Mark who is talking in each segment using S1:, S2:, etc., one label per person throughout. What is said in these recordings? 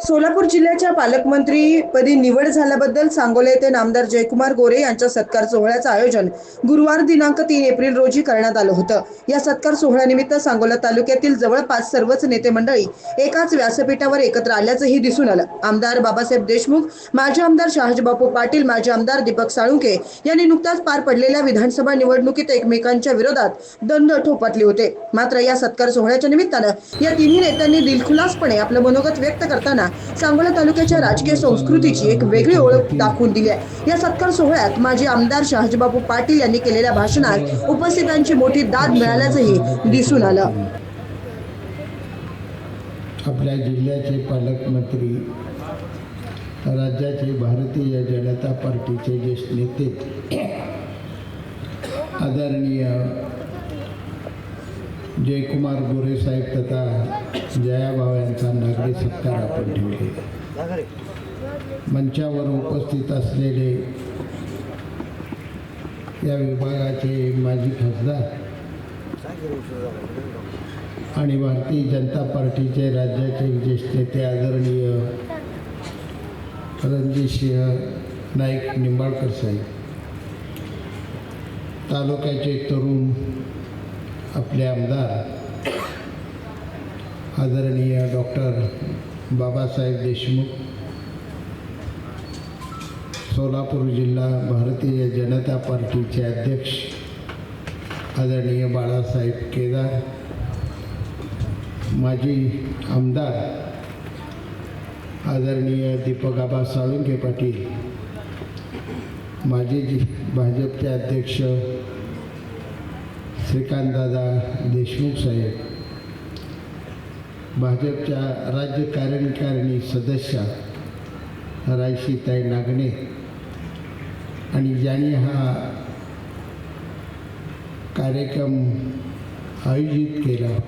S1: सोलापूर जिल्ह्याच्या पालकमंत्री पदी निवड झाल्याबद्दल सांगोला येथे नामदार जयकुमार गोरे यांच्या सत्कार सोहळ्याचं आयोजन गुरुवार दिनांक तीन एप्रिल रोजी करण्यात आलं होतं. या सत्कार सोहळ्यानिमित्त सांगोला तालुक्यातील जवळपास सर्वच नेते मंडळी एकाच व्यासपीठावर एकत्र आल्याचंही दिसून आलं. आमदार बाबासाहेब देशमुख माजी आमदार शहाजीबापू पाटील माजी आमदार दीपक साळुंके यांनी नुकताच पार पडलेल्या विधानसभा निवडणुकीत एकमेकांच्या विरोधात दंड ठोपटले होते. मात्र या सत्कार सोहळ्याच्या निमित्तानं या तिन्ही नेत्यांनी दिलखुलासपणे आपलं मनोगत व्यक्त करताना सांगोला तालुक्याच्या राजकीय संस्कृतीची एक वेगळी ओळख दाखवून दिली आहे. या सत्कार सोहळ्यात माजी आमदार शहाजीबाबू पाटील यांनी केलेल्या भाषणात उपस्थितांची मोठी दाद मिळाल्याचंही दिसून आलं.
S2: आपल्या जिल्ह्याचे पालकमंत्री राज्याचे भारतीय जनता पार्टीचे ज्येष्ठ नेते आदरणीय जयकुमार गोरे साहेब तथा जयाभाव यांचा नागरी सत्कार आपण ठेवले. मंचावर उपस्थित असलेले या विभागाचे माजी खासदार आणि भारतीय जनता पार्टीचे राज्याचे ज्येष्ठ नेते आदरणीय रणजितसिंह नाईक निंबाळकर साहेब. तालुक्याचे तरुण आपले आमदार आदरणीय डॉक्टर बाबासाहेब देशमुख सोलापूर जिल्हा भारतीय जनता पार्टीचे अध्यक्ष आदरणीय बाळासाहेब केदार माजी आमदार आदरणीय दीपक आबा साळुंके पाटील माजी जी भाजपचे अध्यक्ष श्रीकांतदादा देशमुख साहेब भाजपच्या राज्य कार्यकारिणी सदस्या रायशीताई नागणे आणि ज्यांनी हा कार्यक्रम आयोजित केला.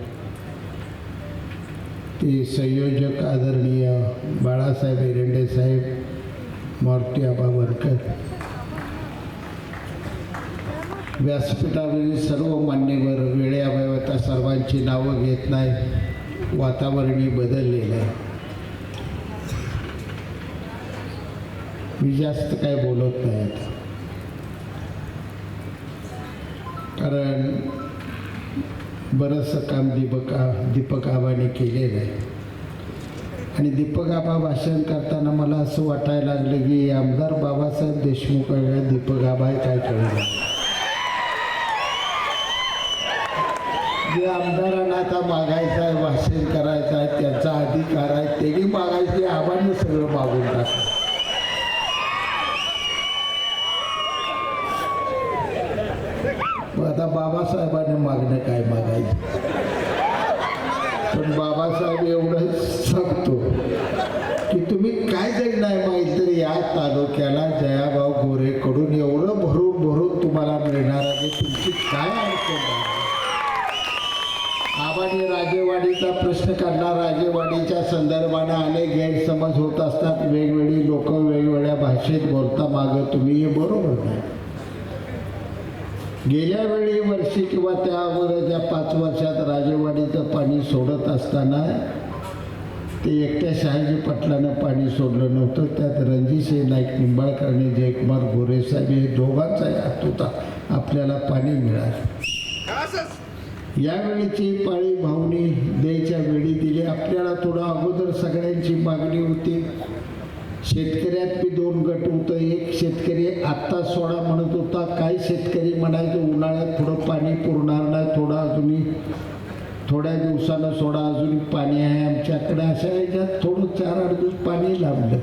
S2: ते संयोजक आदरणीय बाळासाहेब एरंडे साहेब मारुती आबा वरकर व्यासपीठावरील सर्व मान्यवर वेळेअभावात सर्वांची नावं घेत नाही वातावरणही बदललेलं आहे. मी जास्त काय बोलत नाही आता. कारण बरंचसं काम दीपक दीपक आबाने केलेलं आहे. आणि दीपक आबा भाषण करताना मला असं वाटायला लागलं की आमदार बाबासाहेब देशमुख दीपक आबा काय कळलं जे आमदारांना आता मागायचं आहे भाषण करायचं आहे त्यांचा अधिकार आहे तेही मागायचे आबांनी सगळं मागून टाकलं. आता बाबासाहेबांनी मागणं काय मागायचं पण बाबासाहेब एवढंच सांगतो की तुम्ही काय जरी नाही मागितलं तरी या तालुक्याला जयाभाऊ गोरेकडून एवढं भरून भरून तुम्हाला मिळणार आहे तुमची काय अडचण नाही आबाने राजेवाडीचा राजेवाडीच्या संदर्भाने अनेक गैरसमज होत असतात वेगवेगळी लोक वेगवेगळ्या भाषेत बोलता मागं तुम्ही हे बरोबर नाही. गेल्या वेळी वर्षी किंवा त्या पाच वर्षात राजेवाडीचं पाणी सोडत असताना ते एकट्या शहाजी पटलानं पाणी सोडलं नव्हतं. त्यात रणजितसिंह नाईक निंबाळकर आणि जयकुमार गोरेसाहेब हे दोघांचाही हात होता. आपल्याला पाणी मिळालं. यावेळीची पाळी भावनी द्यायच्या वेळी दिली. आपल्याला थोडं अगोदर सगळ्यांची मागणी होती. शेतकऱ्यात बी दोन गट होतं. एक शेतकरी आत्ता सोडा म्हणत होता. काही शेतकरी म्हणायचे उन्हाळ्यात थोडं पाणी पुरणार नाही. थोडं अजूनही थोड्या दिवसानं सोडा. अजूनही पाणी आहे आमच्याकडे. अशा याच्यात थोडं चार आठ दिवस पाणी लाभलं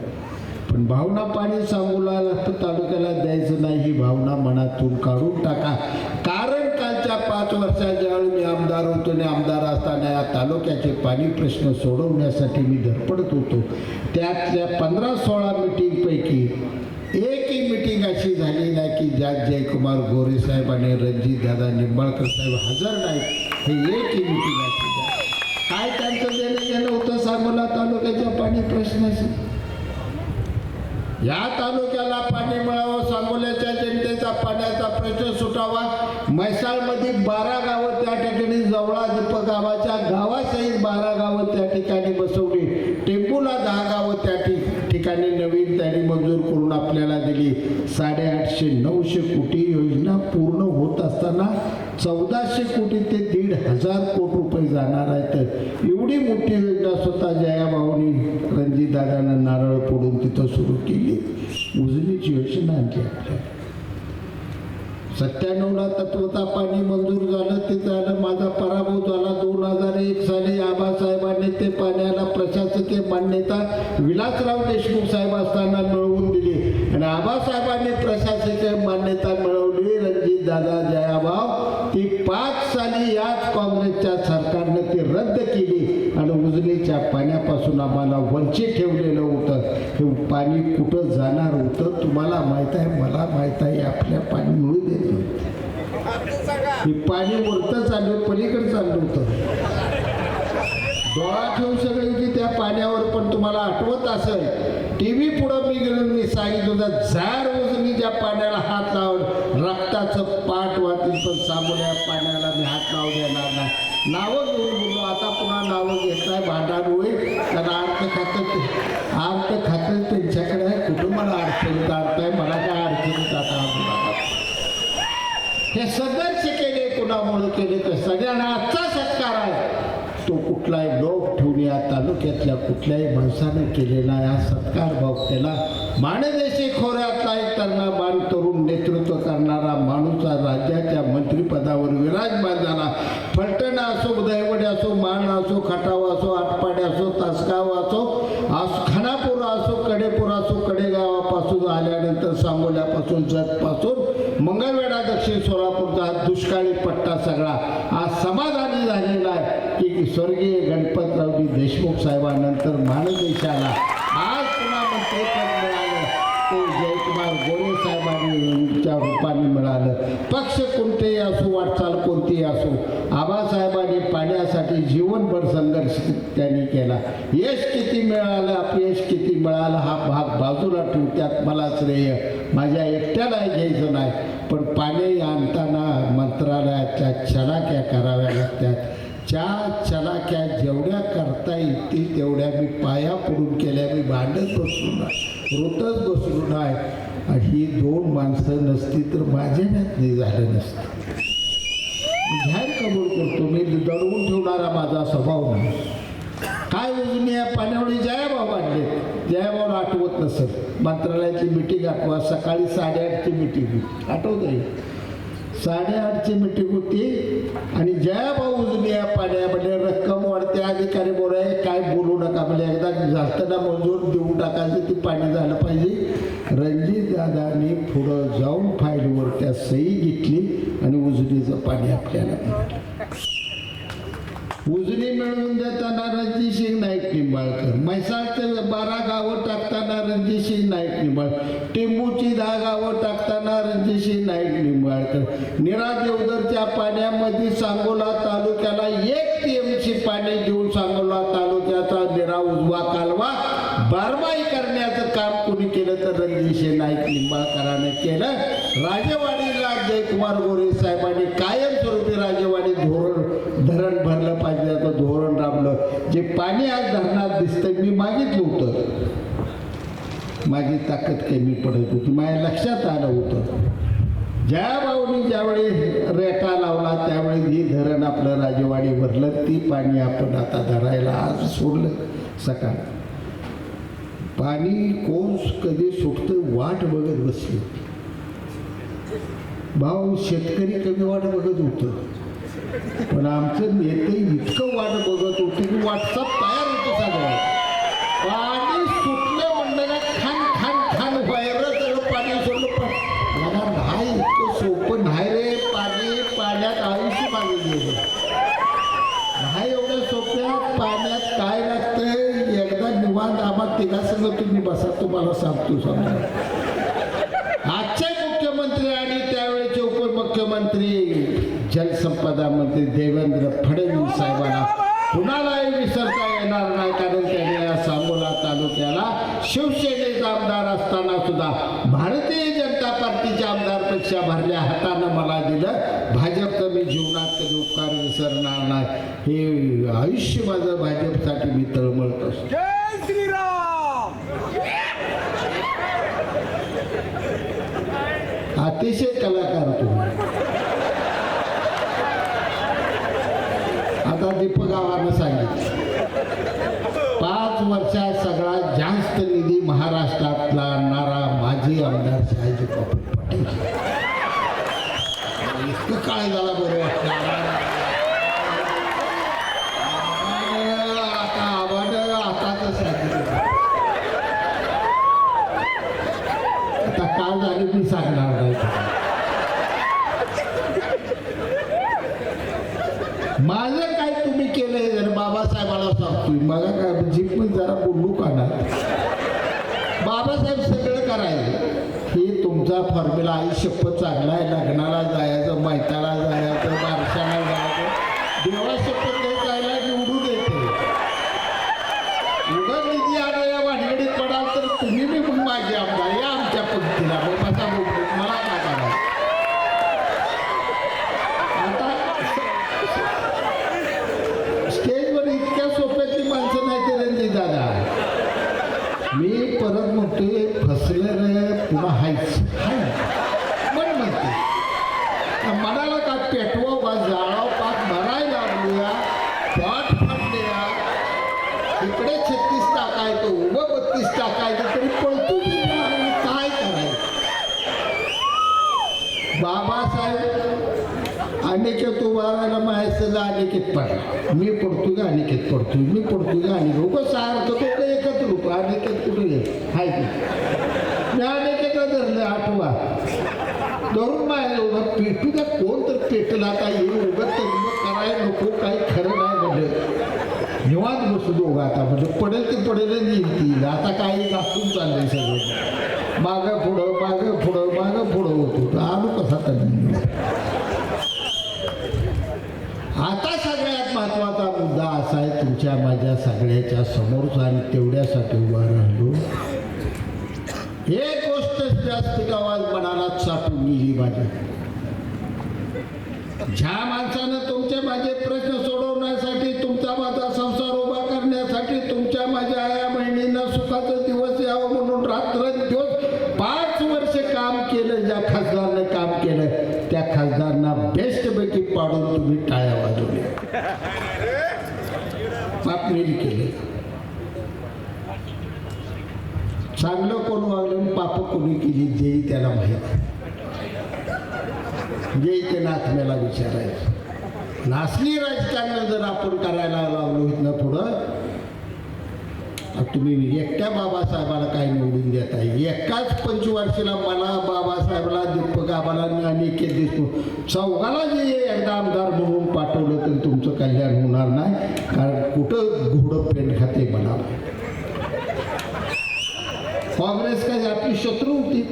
S2: पण भावना पाणी सांगू लागतं तालुक्याला द्यायचं नाही. ही भावना मनातून काढून टाका. कारण पाच वर्षात ज्यावेळी मी आमदार होतो आणि आमदार असताना या तालुक्याचे पाणी प्रश्न सोडवण्यासाठी मी धडपडत होतो. त्यातल्या पंधरा सोळा मिटिंगपैकी एकही मिटिंग अशी झाली नाही की ज्यात जयकुमार गोरे साहेब आणि रणजित दादा निंबाळकर साहेब हजर नाहीत. हे एकही मिटिंग अशी काय त्यांचं देणं गेलं होतं सांगोला तालुक्याच्या पाणी प्रश्नाशी? या तालुक्याला पाणी मिळावं सांगोल्याच्या जनतेचा पाण्याचा प्रश्न सुटावा. म्हैसाळमध्ये बारा गावं त्या ठिकाणी जवळा दीपक गावाच्या गावासहित बारा गावं त्या ठिकाणी बसवली. टेंबूला दहा गावं त्या ठिकाणी नवीन त्यांनी मंजूर करून आपल्याला दिली. साडेआठशे नऊशे कोटी योजना पूर्ण असताना चौदाशे कोटी ते दीड हजार कोटी रुपये जाणार आहेत. एवढी मोठी योजना स्वतः जयाभाऊनी रणजितदादांना नारळ फोडून तिथं सुरू केली. उजनीची योजना आणली आपल्या. सत्त्याण्णवला तत्वता पाणी मंजूर झालं ते झालं माझा पराभव झाला. दोन हजार एक साली आबासाहेबांनी ते पाण्याला प्रशासकीय मान्यता विलासराव देशमुख साहेब असताना मिळवून दिली. आणि आबासाहेबांनी प्रशासकीय मान्यता मिळवली रणजित दादा जयाभाव ती पाच साली याच काँग्रेसच्या सरकारनं ती रद्द केली आणि उजनीच्या पाण्यापासून आम्हाला वंचित ठेवलेलं होतं. हे पाणी कुठं जाणार होतं तुम्हाला माहीत आहे? मला माहीत आहे आपल्या पाणी मिळू देत नव्हतं. हे पाणी वरतं चाललं पलीकडे चाललं होतं. डोळा ठेवू शकेल की त्या पाण्यावर पण तुम्हाला आठवत असेल. टी व्ही पुढं मी गेलो मी सांगितलं होतं जार उजनीच्या पाण्याला हात लावून रक्ताचं पाठ वाहतील पण सामोऱ्या पाण्याला मी हात लावू देणार नाही. नावं घेऊन बोललो आता पुन्हा नावं घेतलाय नाही भांडण होईल. कारण अर्थ खातं अर्थ खातं त्यांच्याकडे आहे कुठं मला अडचणीत आणताय? मला काय अडचणीत आता हे संघर्ष केले कुणामुळे केले? तर सगळ्यांना आजचा सत्कार आहे. तो कुठलाही लोक ठेवून या तालुक्यातल्या कुठल्याही माणसाने केलेला हा सत्कार भाव केला माणदेशी खोऱ्यातला एक त्यांना बाण तरुण नेतृत्व करणारा माणूस राज्याच्या मंत्रिपदावर विराजमान झाला. फलटण असो दहिवडे असो मान असो खटाव असो आटपाडे असो तासगाव असो असो खानापूर असो कडेपूर असो कडेगावापासून आल्यानंतर सांगोल्यापासून जतपासून मंगळवेढा दक्षिण सोलापूरचा दुष्काळी पट्टा सगळा आज समाधानी झालेला आहे. की स्वर्गीय गणपतरावजी देशमुख साहेबांनंतर मानदेशाला आज पुन्हा मंत्रिपद मिळालं. ते जयकुमार गोरे साहेबांच्या रूपाने मिळालं. पक्ष कोणतेही असो वाटचाल कोणतीही असो आबासाहेब जीवनभर संघर्ष त्यांनी केला. यश किती मिळालं अपयश किती मिळालं हा भाग बाजूला ठेवू त्यात मला श्रेय. माझ्या एकट्याला घ्यायचं नाही पण पाणी आणताना मंत्रालयाच्या चलाक्या कराव्या लागतात. ज्या चलाक्या जेवढ्या करता येतील तेवढ्या मी पाया पडून केल्या मी भांडत बसलो नाही रोतच बसलो नाही. ही दोन माणसं नसती तर माझ्या नाही झालं नसतं. जाहीर कबूल करतो. मी दडवून ठेवणारा माझा स्वभाव नाही. काय उजनी या पाण्यावळी जयाभाव वाढले. जयाभाव आठवत नसत मंत्रालयाची मिटिंग आठवा. सकाळी साडेआठची मिटिंग होती आठवत आहे साडेआठची मिटिंग होती आणि जयाभाऊ उजनिया पाण्यामध्ये रक्कम वाढते. अधिकारी बोलाय काय बोलू नका. म्हणजे एकदा झालताना मंजूर देऊन टाकायचं ती पाणी झालं पाहिजे. रणजित दादानी पुढं जाऊन फाईलवर त्या सही घेतली आणि उजनीचं पाणी आपल्याला. उजनी मिळवून देताना रणजित सिंग नाईक निंबाळकर. म्हैसाळचं बारा गावं टाकताना रणजित सिंग नाईक निंबाळ. टिंबूची दहा गावं टाकताना रणजित सिंग नाईक निंबाळकर. निरा देवदरच्या पाण्यामध्ये सांगोला तालुक्याला एक टीएमसी पाणी देऊन सांगोला तालुक्याचा निरा उजवा कालवा बारमाही करण्याचं काम कोणी केलं तर रणजित नाईक निंबाळकराने केलं. राजेवाडीला जयकुमार गोरे साहेबांनी कायमस्वरूपी राजेवाडी धोरण धरण भरलं पाहिजे. असं धोरण राबलं. जे पाणी आज धरणात दिसतं मी मागितलं होतं. माझी ताकद कमी पडत होती. माझ्या लक्षात आलं होतं. ज्या भाऊनी ज्यावेळी रेटा लावला त्यावेळी ही धरण आपलं राजेवाडी भरलं. ती पाणी आपण आता धरायला आज सोडलं. सकाळ. पाणी कोण कधी सुटतं वाट बघत बसले. भाऊ शेतकरी कमी वाट बघत होतं. पण आमचं नेते इतकं वाट बघत होते की वाटचा तयार होतं सगळं. निवांत तिघासंग तुम्ही बसा तुम्हाला सांगतो समजा आजचे मुख्यमंत्री आणि त्यावेळेचे उपमुख्यमंत्री जलसंपदा मंत्री देवेंद्र फडणवीस साहेबांना कुणालाही विसरता येणार नाही कारण त्यांनी या सांगोला तालुक्याला शिवसेनेचा आमदार असताना सुद्धा भारतीय जनता पार्टीच्या आमदारपेक्षा भरल्या हातानं मला दिलं भाजपचं मी जीवनात कधी उपकार विसरणार नाही हे आयुष्य माझं भाजपसाठी मी तळमळत असतो अतिशय कलाकार तुम्ही आता दीपक गावानं सांगितलं. पाच वर्षात सगळ्यात जास्त निधी महाराष्ट्रातला आणणारा माजी आमदार शहाजी बापू पाटील इतकं काय झाला बरं वाटतं आता आव्हानं आता सांगितलं आता काल झाली मी सांगणार नाही माझं काय तुम्ही केलंय जर बाबासाहेबाला सांगतोय मला काय जीप पण जरा बोलू का ना बाबासाहेब सगळं करायचं हे तुमचा फॉर्म्युला आई शपथ चांगला आहे लग्नाला जायचं मैताला जायचं बारशाला जायचं देवा शपथ नाही जायला निवडून येते उगा निधी आणाया भानगडीत पडाल तर तुम्ही बी मग माझे आमदार या आमच्या पंक्तीला मग माझा बोलतो मला काय करायचं आता स्टेजवर इतक्या सोप्यातली माणसं नाही ते रणजित दादा मी परत म्हणतोय फसलं रे पुन्हा हायच हाय मन म्हणते त्या मनाला का पेटवा का जाळाव पाक भरायला लागलूया पाठ फाटल्या इकडे छत्तीस टाकायचं उभं बत्तीस टाकायचं तरी पळतो की नाही? काय करायचं बाबासाहेब अनिकेत उभारायला अनिकेत पाहिजे मी पडतो का? अनिकेत पडतोय मी पडतो का? अनिकेत उगं सारखं तो एकच रूप. अनिकेत कुठे गेले हाय की. मी अनिकेत धरलं आठवा. धरून मायला उभं पेटू का कोण तर पेटला आता? येऊ उगत तर करायला नको. काही खरं नाही म्हणजे निवांत बसू दोघं आता. म्हणजे पडेल ते पडेल येईल ती. आता काही गाठून चाललंय सगळं. मागं पुढं मागं पुढं मागं पुढं होतो. तर आलो कसा त्यांनी आता सगळ्यात महत्त्वाचा मुद्दा असा आहे तुमच्या माझ्या सगळ्याच्या समोरचा आणि तेवढ्यासाठी उभा राहिलो. एक गोष्ट जास्त आवाज मनाला साठून गेली माझी. ज्या माणसानं तुमचे माझे प्रश्न सोडवण्यासाठी तुमचा माझा संसार उभा करण्यासाठी तुमच्या माझ्या आया बहिणींना सुखाचा दिवस यावं म्हणून रात्र दिवस पाच वर्ष काम केलं ज्या खासदारनं काम केलं त्या खासदारांना बेस्ट पैकी पाडून तुम्ही टाळावा वाजवल्या पापलेली केले. चांगलं कोण वागलं पाप कोणी केली जेही त्याला माहीत जे ते नाचण्याला विचारायचं. नाचणी राजकारण जर आपण करायला लावलो इथनं पुढं तुम्ही एकट्या बाबासाहेबाला काय निवडून देता एकाच पंचवार्षिला मला बाबासाहेबाला दीपक आबाला आणि के देशमुख चौघाला जे एकदा आमदार म्हणून पाठवलं तरी तुमचं कल्याण होणार नाही. कारण कुठं घोडं पेंट खाते मला? काँग्रेस काय आपली शत्रू होती?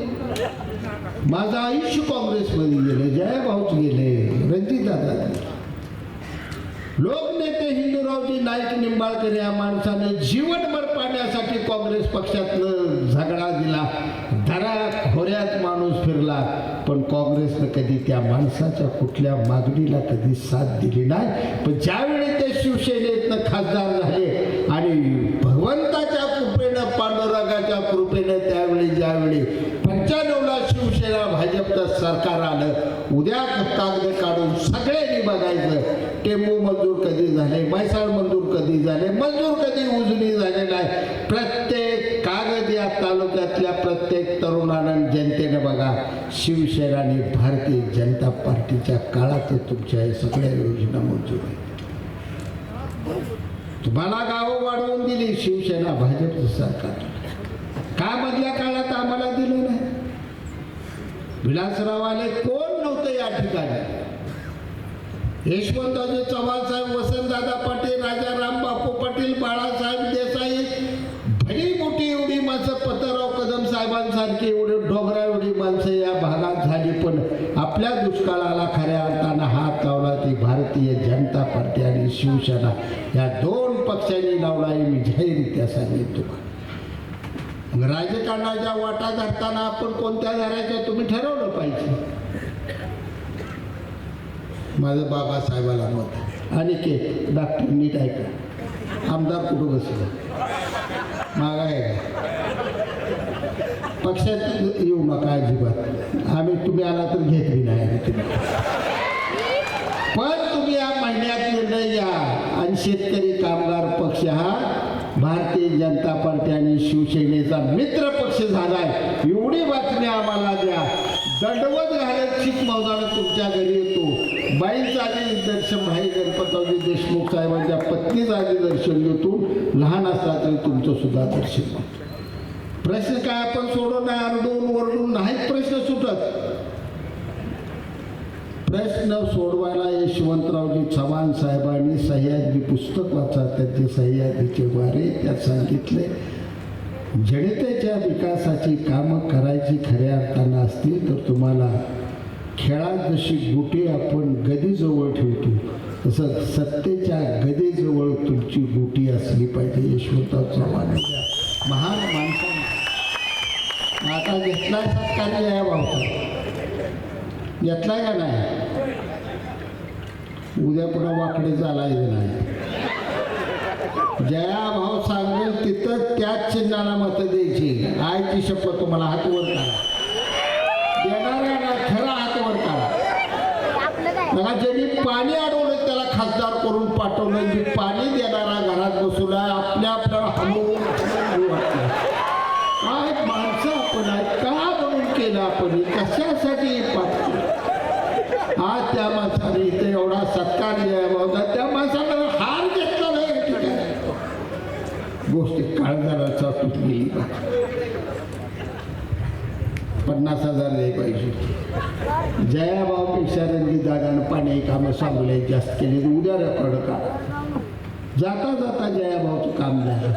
S2: माझं आयुष्य काँग्रेसमध्ये गेलं. जयभाऊच गेले. रणजित दादा लोकनेते हिंदूरावजी नाईक निंबाळकर या माणसाने जीवनभर पाण्यासाठी काँग्रेस पक्षातनं झगडा दिला. दरा खोऱ्यात माणूस फिरला पण काँग्रेसनं कधी त्या माणसाच्या कुठल्या मागणीला कधी साथ दिली नाही. पण ज्यावेळी ते शिवसेनेतनं खासदार झाले आणि भगवंताच्या कृपेनं पांडुरंगाच्या कृपेनं त्यावेळी ज्यावेळी पंच्याण्णवला शिवसेना भाजपचं सरकार आलं उद्या कागद काढून सगळ्यांनी बघायचं टेंबू मंजूर म्हैसाळ मंजूर कधी झाले? मंजूर कधी उजनी झाले नाही? प्रत्येक कागद या तालुक्यातल्या प्रत्येक तरुणानं जनतेने बघा शिवसेना आणि भारतीय जनता पार्टीच्या काळात तुमच्या हे सगळ्या योजना मंजूर आहेत. तुम्हाला गावं वाढवून दिली शिवसेना भाजपचं सरकार. का मधल्या काळात आम्हाला दिलं नाही? विलासराव आले कोण नव्हतं या ठिकाणी? यशवंतराजे चव्हाण साहेब वसंतदादा पाटील राजा रामबापू पाटील बाळासाहेब देसाई भली मोठी एवढी माणसं पतराव कदम साहेबांसारखी एवढी डोंगरा एवढी माणसं या भागात झाली पण आपल्या दुष्काळाला खऱ्या अर्थानं हात लावला ती भारतीय जनता पार्टी आणि शिवसेना. या दोन पक्षांनी लावला हे मी जाहीररित्या सांगेन तुम्हाला मग राजकारणाच्या वाटा धरताना आपण कोणत्या धरायच्या तुम्ही ठरवलं पाहिजे? माझं बाबासाहेबाला मत आणि के डॉक्टर नीट ऐका. आमदार कुठं बसलं? मागा आहे का पक्षात येऊ नका अजिबात. आम्ही तुम्ही आला तर घेतली नाही तुम्ही. पण तुम्ही या महिन्यात निर्णय घ्या. आणि शेतकरी कामगार पक्ष हा भारतीय जनता पार्टी आणि शिवसेनेचा मित्र पक्ष झालाय. एवढी बातमी आम्हाला द्या. दंडवत घालत चिक मौदानं तुमच्या घरी येतो. बाईंचं आधी दर्शन भाई गणपतरावजी देशमुख साहेबांच्या पत्नीचं आधी दर्शन घेतो. लहान असला तरी तुमचं सुद्धा दर्शन प्रश्न काय आपण सोडून नाही आरडून ओरडून नाहीत प्रश्न सुटत. प्रश्न सोडवायला यशवंतरावजी चव्हाण साहेबांनी सह्याद्री पुस्तक वाचा त्याचे सह्याद्रीचे वारे त्यात सांगितले. जनतेच्या विकासाची कामं करायची खऱ्या अर्थानं असतील तर तुम्हाला खेळात जशी गुटी आपण गदीजवळ ठेवतो तसं सत्तेच्या गदीजवळ तुमची गुटी असली पाहिजे यशवंतराव चव्हाण महान माणसाने. आता घेतला सत्कार या भावचा घेतला का नाही? उद्या पुन्हा वाकडे चालायचं नाही. जया भाऊ सांगेल तिथं त्याच चिन्हाला मत द्यायची. आयची शपथ तुम्हाला हात वर करा देणाऱ्यांना खरा हात वर करा ज्यांनी पाणी अडवलं त्याला खासदार करून पाठवलं. जी पाणी देणारा घरात बसवला आपल्या आपल्याला हलवून काय माणसं आपण आहे का म्हणून केलं आपण? कशासाठी पाठवलं? हा आज त्या माणसाने इथे एवढा सत्कार द्यावा होता त्या माणसानं हार घेतला नाही या ठिकाणी गोष्टी काळजाला तुटली पन्नास हजार द्याय पाहिजे. जयाबापेक्षा रणजित दादानं पाणी कामं सांगले जास्त केले उद्या रेकॉर्ड का जाता जाता जयाबावचं काम झालं.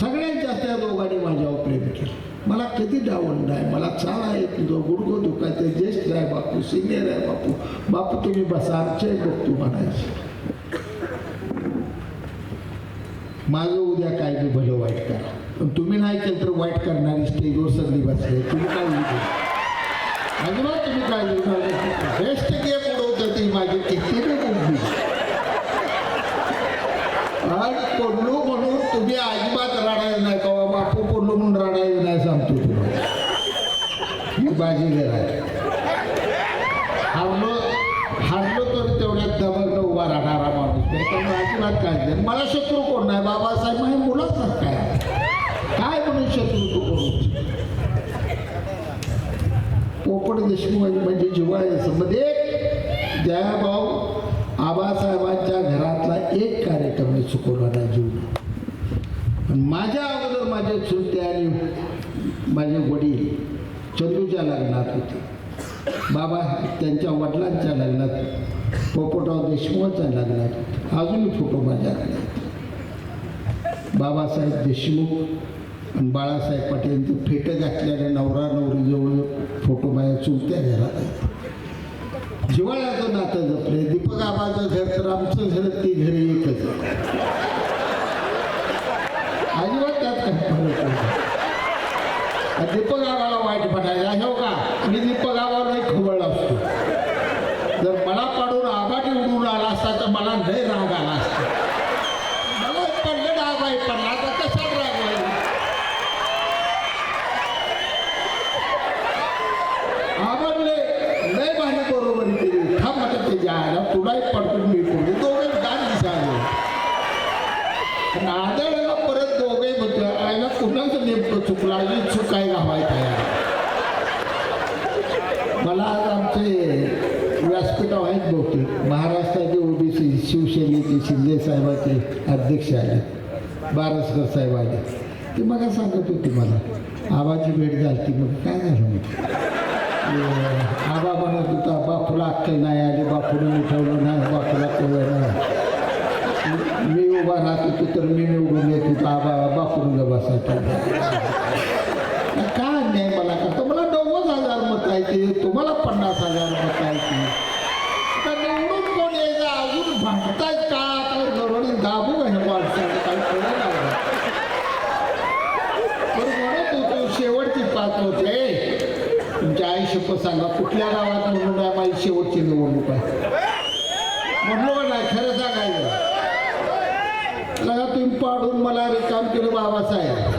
S2: सगळ्यात जास्त या दोघांनी माझ्यावर प्रेम केलं. मला कधी डावंड आहे मला चाळा आहे तुझं गुडगो दुखायचं ज्येष्ठ आहे बापू सिनियर आहे बापू बापू तुम्ही बसा आमचे तू म्हणायचे. माझं उद्या काय मी भलं वाईट करा. पण तुम्ही नाही केलं तर वाईट करणारी स्टेजवर सगळी बसले तुम्ही काय लिहितो अजिबात तुम्ही काय लिहिणार बेस्ट गेम उडवतं ती माझी किती बी उडली आणि पडलो म्हणून तुम्ही अजिबात राडायला नाही का बापू पडलो म्हणून राडायला नाही सांगतो तुम्हाला. ही बाजी आहे हारलो हारलो तर तेवढ्यात दमकनं उभा राहणारा माणूस त्याच्यामुळे काय नाही मला शत्रू कोण नाही? बाबासाहेब माझ्या मुलाच काय? काय म्हणून शत्रू तू करू पोपट देशमुख म्हणजे जिव्हाळ्याचं मध्ये जयाभाऊ आबासाहेबांच्या घरातला एक कार्यक्रम मी चुकवला नाही जीवन पण माझ्या अगोदर माझे चुलते आणि माझे वडील चंदूच्या लग्नात होते. बाबा त्यांच्या वडिलांच्या लग्नात पोपटराव देशमुखच्या लग्नात अजूनही फोटो माझ्याकडे बाबासाहेब देशमुख आणि बाळासाहेब पाटील यांचं फेटं घातल्याने नवरा नवरीजवळ फोटो माझ्या चुलत्या घरात आहेत. जिवाळ्याचं नातं जपले दीपक आबाचं घर तर आमचं घर ते घर एकच अजिबात त्यात काही फरक नाही. दीपक आबाला वाईट म्हणायला हे का मी दीपक आबावर नाही खवळ असतो जर मला पाडून आबाटी उडून आला असता तर मला लय राग आला असता मला पडलं डाग आहे पडला तर कशात राग आहे आवडले लय भारी बरोबर केली थांब आता त्याच्या आयला तुलाही पडतो मी पडतो दोघे परत दिसायला आदळला परत दोघे म्हणतो आयला चुकला ही चूक आहे गावाय मला आज आमचे व्यासपीठ आहेत बहुतेक. महाराष्ट्राचे ओबीसी शिवसेनेचे शिंदे साहेबाचे अध्यक्ष आले बारसकर साहेब आले. ते मग सांगत होते मला आबाची भेट झाली मग काय झालं मग? आबा म्हणत होता बापूला अक्कल नाही आली बापूने मिठवलं नाही बापूला कळलं नाही. उभा राहत होतो तर मी निवडून येत होतो आबा बापून बसायचं काय नाही मला का तुम्हाला नव्वद हजार मत आहे ते. तुम्हाला पन्नास हजार मत आहे ते. निवडून कोण यायचं अजून भांडतायत का? काय नरवणी दाबू का हे माणसाने काही कळलं पण म्हणत होतो शेवटची पाच होते तुमच्या आई शपथ सांगा कुठल्या गावात म्हणून माझी शेवटची निवडणूक आहे? म्हणलो का नाही? खरं सांगायचं. पाडून मला रिकाम केलं बाबासाहेब.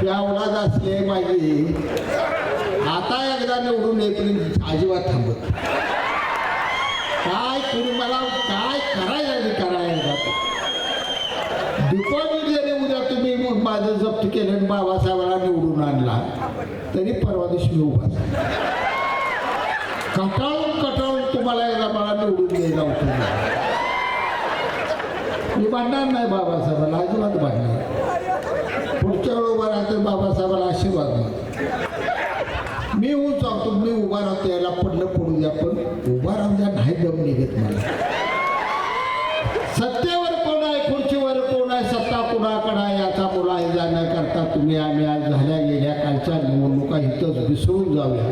S2: त्या औलाद असले माझी आता एकदा निवडून येतील अजिबात थांबत काय करू मला काय करायला करायला डिपॉझिट जरी उद्या तुम्ही मग माझं जप्त केलं बाबासाहेबाला निवडून आणला. तरी परवा दिवशी मी उभा कटाळून कटाळून तुम्हाला एकदा मला निवडून द्यायला होतं पाडणार नाही बाबासाहेबाला अजिबात पाडणार पुढच्या वेळ उभा राहते बाबासाहेबाला आशीर्वाद मी उंच सांगतो मी उभा राहतो याला पडलं पडू द्या पण उभा राहून द्या नाही दम निघत मला. सत्तेवर कोण आहे खुर्चीवर कोण आहे सत्ता कुणाकडे आहे याचा मुलाही जाण्याकरता तुम्ही आम्ही आज झाल्या गेल्या कालच्या निवडणुका इथंच विसरून जाऊया.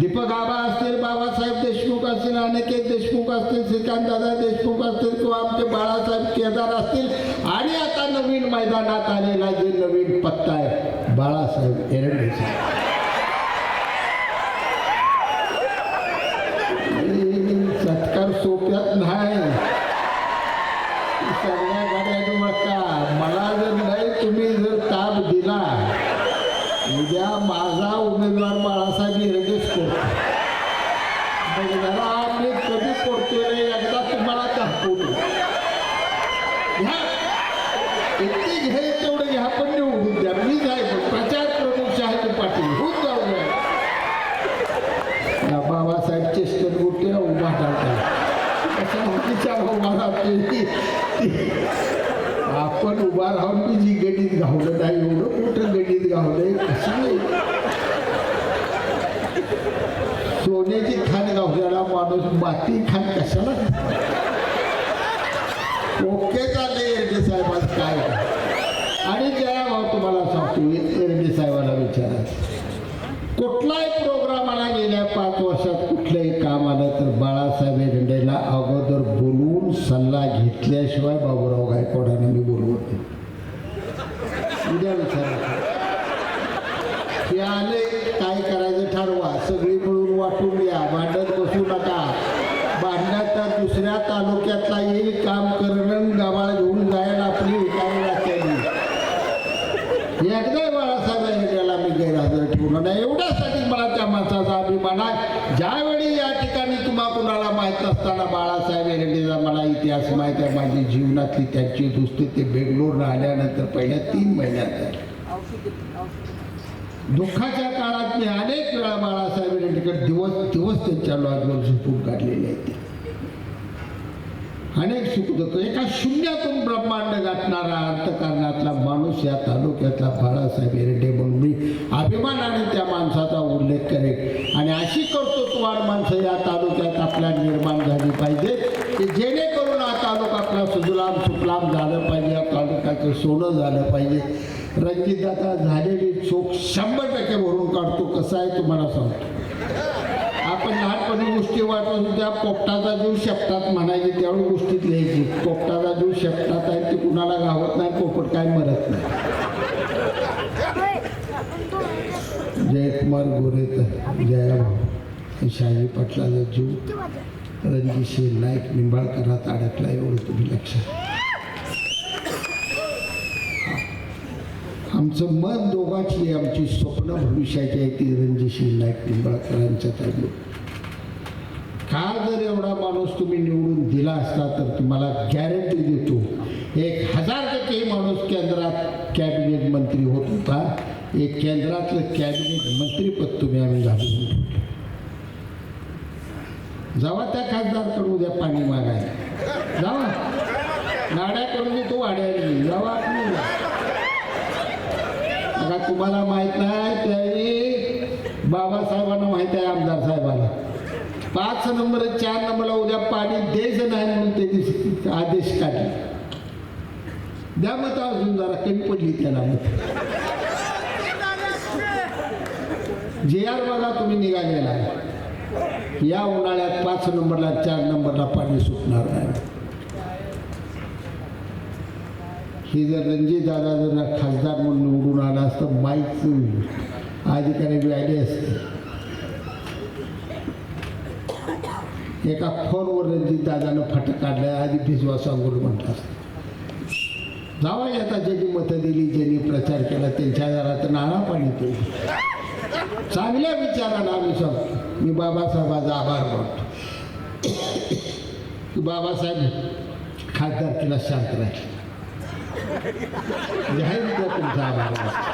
S2: दीपक आबा असतील बाबासाहेब देशमुख असतील अनिकेत देशमुख असतील श्रीकांतदादा देशमुख असतील किंवा आमचे बाळासाहेब केदार असतील. आणि आता नवीन मैदानात आलेला जे नवीन पत्ता आहे बाळासाहेब एरंडे साहेब हे सत्कार सोप्यात नाही सगळ्या गाड्या बघा मला जर नाही तुम्ही जर ताप दिला उद्या माझा उमेदवार बाळासाहेब हिरगेच करतो मग जरा आम्ही कधी करतोय रे एकदा तुम्हाला दाखवतो घ्या किती घे तेवढं घ्या पण निवडून द्या मी जाय प्रचार प्रमुख शहाजी पाटील होऊन जाऊया या बाबासाहेब चेष्टेत गोटे उभा टाकतात तिच्या उभा आपण उभा राहून मी जी गणित घावलं नाही एवढं मोठं गणित गावलंय कसं सोन्याची खाण गावलेला माणूस माती खाण कशाला? ओके चालले एरडे साहेब काय? आणि जया भाऊ तुम्हाला सांगतो एरडे साहेबाला विचारा. कुठलाही प्रोग्राम आला गेल्या पाच वर्षात कुठलंही काम आलं तर बाळासाहेब एरंडेला अगोदर सल्ला घेतल्याशिवाय बाबूराव गायकवाडांना मी बोलवत नाही. उद्या विचारा. ते आले काय करायचं ठरवा. सगळी मिळून वाटून घ्या भांडत बसू नका. भांडण्यात तर दुसऱ्या तालुक्यातला येईल काम करणं गावाला घेऊन जायला आपली काय राहते एकदा बाळासाहेब यांच्याला मी गैरहजर ठेवलं नाही. एवढ्यासाठी मला त्या माणसाचा अभिमान आहे. ज्यावेळी असताना बाळासाहेब एरंडेचा मला इतिहास माहीत आहे माझी जीवनातली त्यांची दुसरी ते बेंगलोर आल्यानंतर पहिल्या तीन महिन्यात. दुःखाच्या काळात मी अनेक वेळा बाळासाहेब एरंडेकर दिवस दिवस त्यांच्या लॉजवर झोपून काढलेले आहेत. अनेक सुख दुःख. एका शून्यातून ब्रह्मांड गाठणारा अर्थकारणातला माणूस या तालुक्यातला बाळासाहेब एरडे म्हणून मी अभिमानाने त्या माणसाचा उल्लेख करेन. आणि अशी कर्तृत्वान माणसं या तालुक्यात आपल्या निर्माण झाली पाहिजे की जेणेकरून हा तालुका आपला सुजलाम सुफलाम झालं पाहिजे या तालुक्याचं सोनं झालं पाहिजे. रणजितदादा झालेली चोख शंभर टक्के भरून काढतो. कसं आहे तुम्हाला सांगतो. आपण लहानपणी गोष्टी वाटून त्या पोपटाचा जीव शेपटात म्हणायची त्यावेळी गोष्टीत लिहायची पोपटाचा जीव शेपटात आहे ते कुणाला गावत नाही पोपट काय मरत नाही. जयकुमार गोरे तर जयाभाऊ शाही पाटलाचा जीव रणजितसिंह नाईक निंबाळकरात अडकला एवढं तुम्ही लक्षात आमचं मन दोघांची आमची स्वप्न भविष्याची आहे ती रणजितसिंह नाईक निंबाळकरांच्या चालू हा जर एवढा माणूस तुम्ही निवडून दिला असता तर तुम्हाला गॅरंटी देतो. एक हजार टक्के माणूस केंद्रात कॅबिनेट मंत्री होत होता. एक केंद्रातलं कॅबिनेट मंत्रीपद तुम्ही आम्ही घालून जावा त्या खासदारकडून उद्या पाणी मागायला. जावा. नाड्या करून तू जावा तुम्हाला माहीत नाही त्यावेळी बाबासाहेबांना माहीत आहे आमदार साहेबाला पाच नंबर चार नंबरला उद्या पाणी द्यायचं नाही म्हणून त्यांनी आदेश काढले. द्या मत अजून जरा कमी पडली त्याला मत. जे आर बघा तुम्ही निघालेला या उन्हाळ्यात पाच नंबरला चार नंबरला पाणी सुटणार नाही. हे जर रणजित दादा जर खासदार म्हणून निवडून आला असतं माहीत अधिकारी बी आले असते. एका फोनवर रणजित दादानं फटक काढलाय आधी भिजवा सांगून म्हटलं जावा आता ज्यांनी मतं दिली ज्यांनी प्रचार केला त्यांच्या घरात नाळा पाणी केलं चांगल्या विचारानं आम्ही सांगतो. मी बाबासाहेबाचा आभार मानतो. की बाबासाहेब खासदार तिला शांत राहील. जाहीर तुमचा आभार मानतो.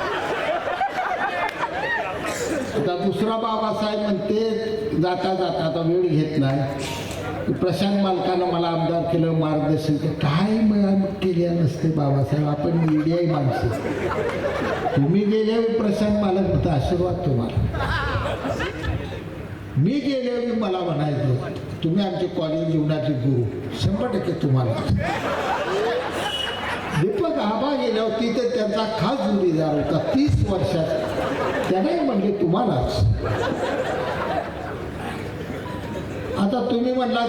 S2: आता दुसरा बाबासाहेब म्हणते जाता जाता आता वेळ घेत नाही. प्रशांत मालकानं मला आमदार केलं मार्गदर्शन केलं. काय मग केल्या नसते बाबासाहेब आपण मीडियाही माणसं. तुम्ही गेल्यावर प्रशांत मालक होता आशीर्वाद तुम्हाला. मी गेल्यावर मला म्हणायचं तुम्ही आमचे कॉलेज जीवनाचे गुरु शंभर टक्के तुम्हाला. दीपक आबा गेल्यावर तिथे त्यांचा खास जोडीदार होता तीस वर्षात त्याने म्हणले तुम्हालाच. आता तुम्ही म्हणलात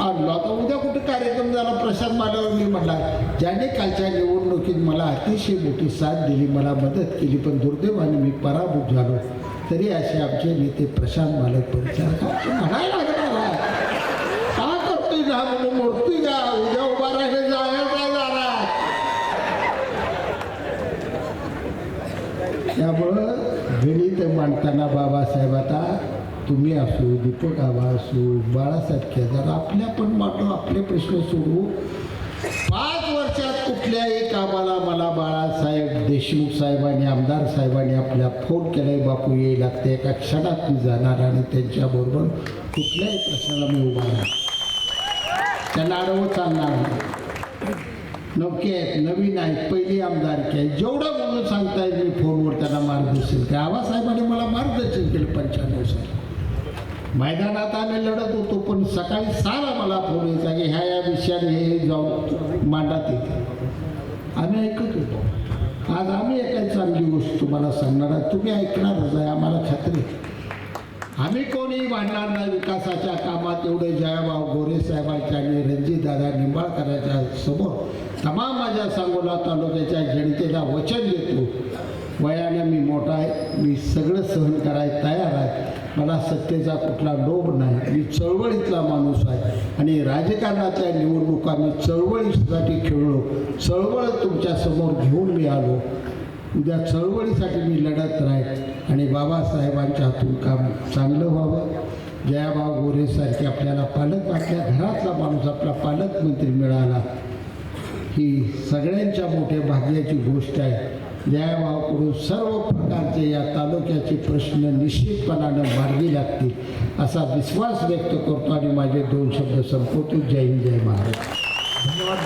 S2: आणलो. आता उद्या कुठे कार्यक्रम झाला? प्रसाद मालावर मी म्हणला ज्याने कालच्या निवडणुकीत मला अतिशय मोठी साथ दिली मला मदत केली पण दुर्दैवाने मी पराभूत झालो. तरी असे आमचे नेते प्रशांत मालक परिचार म्हणायला लागला का करतोय? ना मोडतोय का उद्या उभा राहिले जायचा जाणार त्यामुळं गणित मांडताना बाबासाहेब आता तुम्ही असू दीपक आबा असो बाळासाहेब केदार आपल्या पण मांडू आपले प्रश्न सोडवू पाच वर्षात कुठल्याही कामाला मला बाळासाहेब देशमुख साहेबांनी आमदार साहेबांनी आपल्या फोन केलाय बापू येई लागते एका क्षणात मी जाणार आणि त्यांच्याबरोबर कुठल्याही प्रश्नाला मी उभा राहणार त्यांना अडवत चालणार नाही. नौके आहेत नवीन आहेत पहिली आमदारकी आहे. जेवढं म्हणून सांगता येईल मी फोनवर त्यांना मार्गदर्शन केलं आबासाहेबांनी मला मार्गदर्शन केलं पंच्याण्णव साली. मैदानात आम्ही लढत होतो पण सकाळी सारा मला फोन यायचा की ह्या या विषयाने हे जाऊन मांडात येते. आम्ही ऐकत होतो. आज आम्ही एका चांगली गोष्ट तुम्हाला सांगणार आहे. तुम्ही ऐकणारच आहे. आम्हाला खात्री आम्ही कोणीही मांडणार नाही विकासाच्या कामात. एवढे जयभाव गोरे साहेबांच्या आणि रणजितदादा निंबाळकरांच्या समोर तमाम माझ्या सांगोला तालुक्याच्या जनतेला वचन देतो. वयाने मी मोठा आहे. मी सगळं सहन करायला तयार आहे. मला सत्तेचा कुठला लोभ नाही. मी चळवळीतला माणूस आहे. आणि राजकारणातल्या निवडणुका मी चळवळीसाठी खेळलो. चळवळ तुमच्यासमोर घेऊन मी आलो. उद्या चळवळीसाठी मी लढत राहील. आणि बाबासाहेबांच्या हातून काम चांगलं व्हावं. जयाबा गोरेसारखे आपल्याला पालक आपल्या घरातला माणूस आपला पालकमंत्री मिळाला. ही सगळ्यांच्या मोठ्या भाग्याची गोष्ट आहे. जयाभावकडून सर्व प्रकारचे या तालुक्याचे प्रश्न निश्चितपणानं मार्गी लागतील असा विश्वास व्यक्त करतो आणि माझे दोन शब्द संपवतो. जय हिंद जय महाराज धन्यवाद